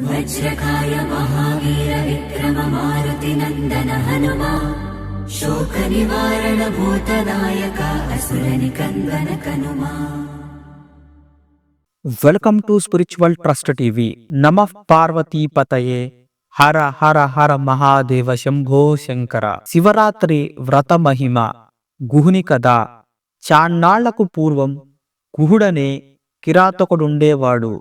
वज्रकाय महावीर विक्रम मारुतिनन्दन हनुमा शोकनिवारण भूतनायक असुरनिकन्दन कनुमा welcome to spiritual trust TV నమ పార్వతీపతయే హర హర హర మహాదేవ శంభో శంకర శివరాత్రి వ్రత మహిమ గుహుని కథ చాన్నాళ్లకు పూర్వం గుహుడనే కిరాతకుడుండేవాడు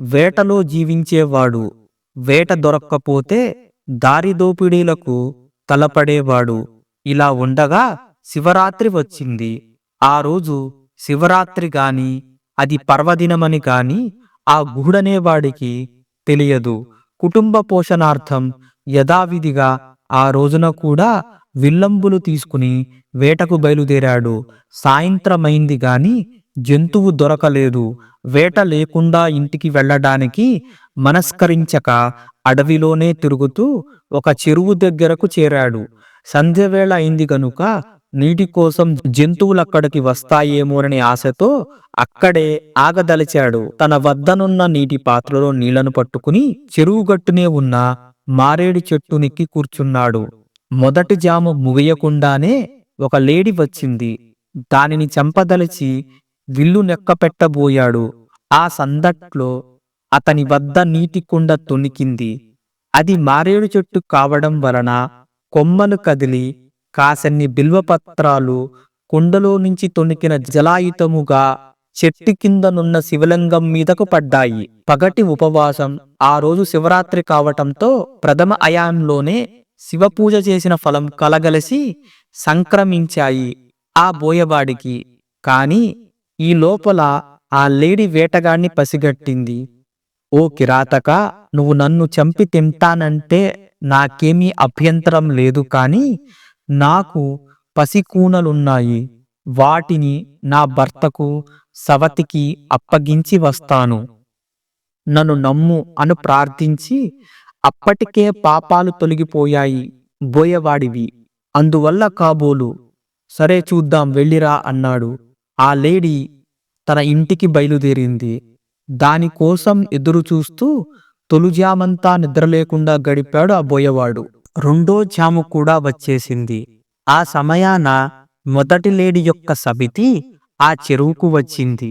వేటలో జీవించేవాడు వేట దొరక్కపోతే దారిదోపిడీలకు తలపడేవాడు. ఇలా ఉండగా శివరాత్రి వచ్చింది. ఆ రోజు శివరాత్రి గాని అది పర్వదినమని కాని ఆ గుహుడనేవాడికి తెలియదు. కుటుంబ పోషణార్థం యథావిధిగా ఆ రోజున కూడా విల్లంబులు తీసుకుని వేటకు బయలుదేరాడు. సాయంత్రమైంది గాని జంతువు దొరకలేదు. వేట లేకుండా ఇంటికి వెళ్ళడానికి మనస్కరించక అడవిలోనే తిరుగుతూ ఒక చెరువు దగ్గరకు చేరాడు. సంధ్యవేళ అయింది గనుక నీటి కోసం జంతువులు అక్కడికి వస్తాయేమోనని ఆశతో అక్కడే ఆగదలిచాడు. తన వద్దనున్న నీటి పాత్రలో నీళ్ళను పట్టుకుని చెరువు గట్టునే ఉన్న మారేడి చెట్టు కూర్చున్నాడు. మొదటి జాము ముగియకుండానే ఒక లేడి వచ్చింది. దానిని చంపదలిచి విల్లు నెక్కపెట్టబోయాడు ఆ సందట్లో అతని వద్ద నీటి కుండ తొణికింది. అది మారేడు చెట్టు కావడం వలన కొమ్మలు కదిలి కాసన్ని బిల్వపత్రాలు కుండలో నుంచి తొణికిన జలాయుతముగా చెట్టు కిందనున్న శివలింగం మీదకు పడ్డాయి. పగటి ఉపవాసం ఆ రోజు శివరాత్రి కావటంతో ప్రథమ అయాంలోనే శివపూజ చేసిన ఫలం కలగలిసి సంక్రమించాయి ఆ బోయవాడికి. కాని ఈ లోపల ఆ లేడి వేటగాణ్ణి పసిగట్టింది. ఓ కిరాతక నువ్వు నన్ను చంపి తింటానంటే నాకేమీ అభ్యంతరం లేదు కానీ నాకు పసికూనలున్నాయి. వాటిని నా భర్తకు సవతికి అప్పగించి వస్తాను. నన్ను నమ్ము అను ప్రార్థించి అప్పటికే పాపాలు తొలగిపోయాయి బోయవాడివి. అందువల్ల కాబోలు సరే చూద్దాం వెళ్ళిరా అన్నాడు. ఆ లేడీ తన ఇంటికి బయలుదేరింది. దానికోసం ఎదురు చూస్తూ తొలిజామంతా నిద్రలేకుండా గడిపాడు ఆ బోయవాడు. రెండో జాము కూడా వచ్చేసింది. ఆ సమయాన మొదటి లేడి యొక్క సబితి ఆ చెరువుకు వచ్చింది.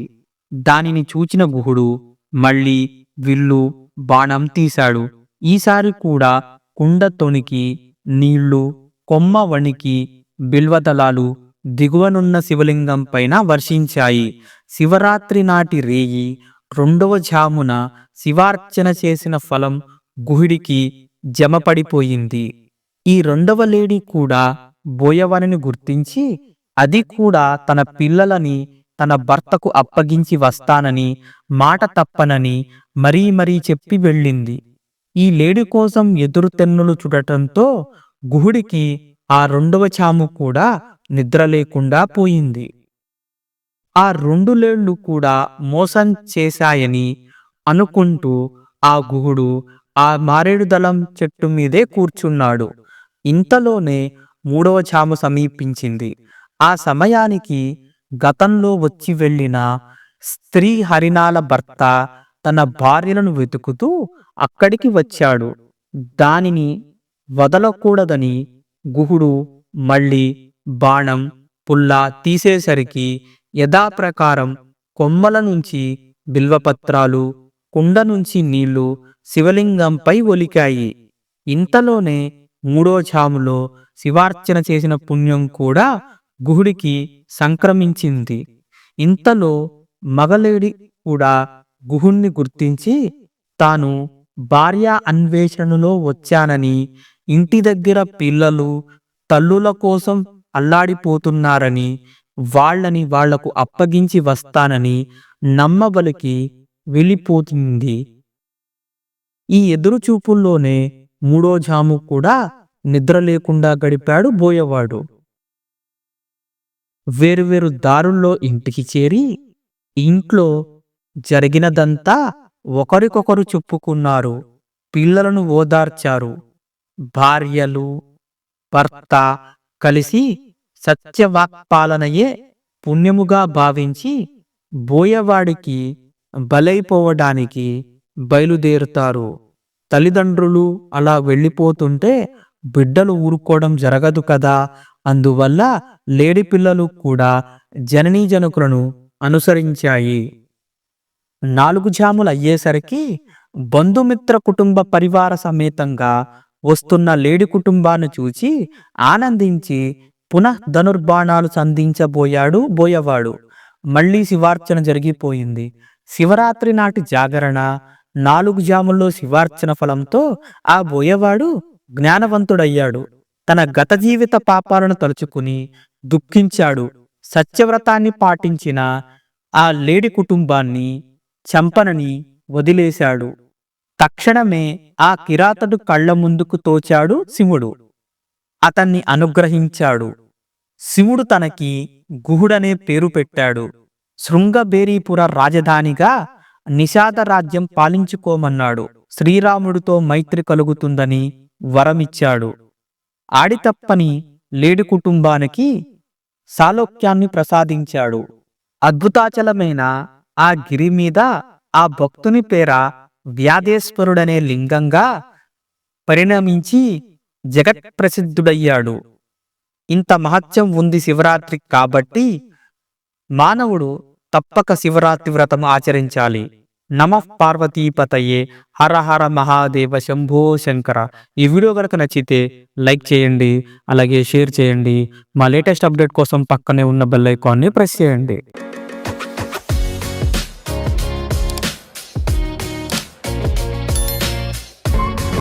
దానిని చూచిన గుహుడు మళ్ళీ విల్లు బాణం తీశాడు. ఈసారి కూడా కుండ తొనికి నీళ్ళు కొమ్మ వణికి బిల్వదళాలు దిగువనున్న శివలింగం పైన వర్షించాయి. శివరాత్రి నాటి రేయి రెండవ జామున శివార్చన చేసిన ఫలం గుహిడికి జమపడిపోయింది. ఈ రెండవ లేడీ కూడా బోయవానిని గుర్తించి అది కూడా తన పిల్లలని తన భర్తకు అప్పగించి వస్తానని మాట తప్పనని మరీ మరీ చెప్పి వెళ్ళింది. ఈ లేడి కోసం ఎదురు తెన్నులు చూడటంతో గుహుడికి ఆ రెండవ చాము కూడా నిద్ర లేకుండా పోయింది. ఆ రెండు లేళ్ళు కూడా మోసం చేశాయని అనుకుంటూ ఆ గుహుడు ఆ మారేడు దళం చెట్టు మీదే కూర్చున్నాడు. ఇంతలోనే మూడవ చాము సమీపించింది. ఆ సమయానికి గతంలో వచ్చి వెళ్ళిన స్త్రీ హరినాల భర్త తన భార్యలను వెతుకుతూ అక్కడికి వచ్చాడు. దానిని వదలకూడదని గుహుడు మళ్ళీ బాణం పుల్ల తీసేసరికి యథాప్రకారం కొమ్మల నుంచి బిల్వపత్రాలు కుండ నుంచి నీళ్ళు శివలింగంపై ఒలికాయి. ఇంతలోనే మూడో ఛాములో శివార్చన చేసిన పుణ్యం కూడా గుహుడికి సంక్రమించింది. ఇంతలో మగలేడి కూడా గుహుణ్ణి గుర్తించి తాను భార్య అన్వేషణలో వచ్చానని ఇంటి దగ్గర పిల్లలు తల్లుల కోసం అల్లాడిపోతున్నారని వాళ్ళని వాళ్ళకు అప్పగించి వస్తానని నమ్మబలికి వెళ్ళిపోతుంది. ఈ ఎదురుచూపుల్లోనే మూడో జాము కూడా నిద్ర లేకుండా గడిపాడు బోయవాడు. వేరువేరు దారుల్లో ఇంటికి చేరి ఇంట్లో జరిగినదంతా ఒకరికొకరు చెప్పుకున్నారు పిల్లలను ఓదార్చారు. భార్యలు భర్త కలిసి సత్యవాక్పాలనయే పుణ్యముగా భావించి బోయవాడికి బలైపోవడానికి బయలుదేరుతారు. తల్లిదండ్రులు అలా వెళ్ళిపోతుంటే బిడ్డలు ఊరుకోవడం జరగదు కదా? అందువల్ల లేడి పిల్లలు కూడా జననీ జనకులను అనుసరించాయి. నాలుగు జాములు అయ్యేసరికి బంధుమిత్ర కుటుంబ పరివార సమేతంగా వస్తున్న లేడి కుటుంబాన్ని చూచి ఆనందించి పునః ధనుర్బాణాలు సంధించబోయాడు బోయవాడు. మళ్ళీ శివార్చన జరిగిపోయింది. శివరాత్రి నాటి జాగరణ నాలుగు జాముల్లో శివార్చన ఫలంతో ఆ బోయవాడు జ్ఞానవంతుడయ్యాడు. తన గత జీవిత పాపాలను తలుచుకుని దుఃఖించాడు. సత్యవ్రతాన్ని పాటించిన ఆ లేడి కుటుంబాన్ని చంపనని వదిలేశాడు. తక్షణమే ఆ కిరాతడు కళ్ళ ముందుకు తోచాడు శివుడు. అతన్ని అనుగ్రహించాడు. శివుడు తనకి గుహుడనే పేరు పెట్టాడు. శృంగబేరీపుర రాజధానిగా నిషాద రాజ్యం పాలించుకోమన్నాడు. శ్రీరాముడితో మైత్రి కలుగుతుందని వరమిచ్చాడు. ఆడితప్పని లేడి కుటుంబానికి సాలోక్యాన్ని ప్రసాదించాడు. అద్భుతాచలమైన ఆ గిరి మీద ఆ భక్తుని పేర వ్యాధేశ్వరుడనే లింగంగా పరిణమించి జగత్ ప్రసిద్ధుడయ్యాడు ఇంత మహత్యం ఉంది శివరాత్రి కాబట్టి మానవుడు తప్పక శివరాత్రి వ్రతం ఆచరించాలి. నమ పార్వతీపతయే హర హర మహాదేవ శంభో శంకర. ఈ వీడియో కనుక నచ్చితే లైక్ చేయండి అలాగే షేర్ చేయండి. మా లేటెస్ట్ అప్డేట్ కోసం పక్కనే ఉన్న బెల్ ఐకాన్ని ప్రెస్ చేయండి.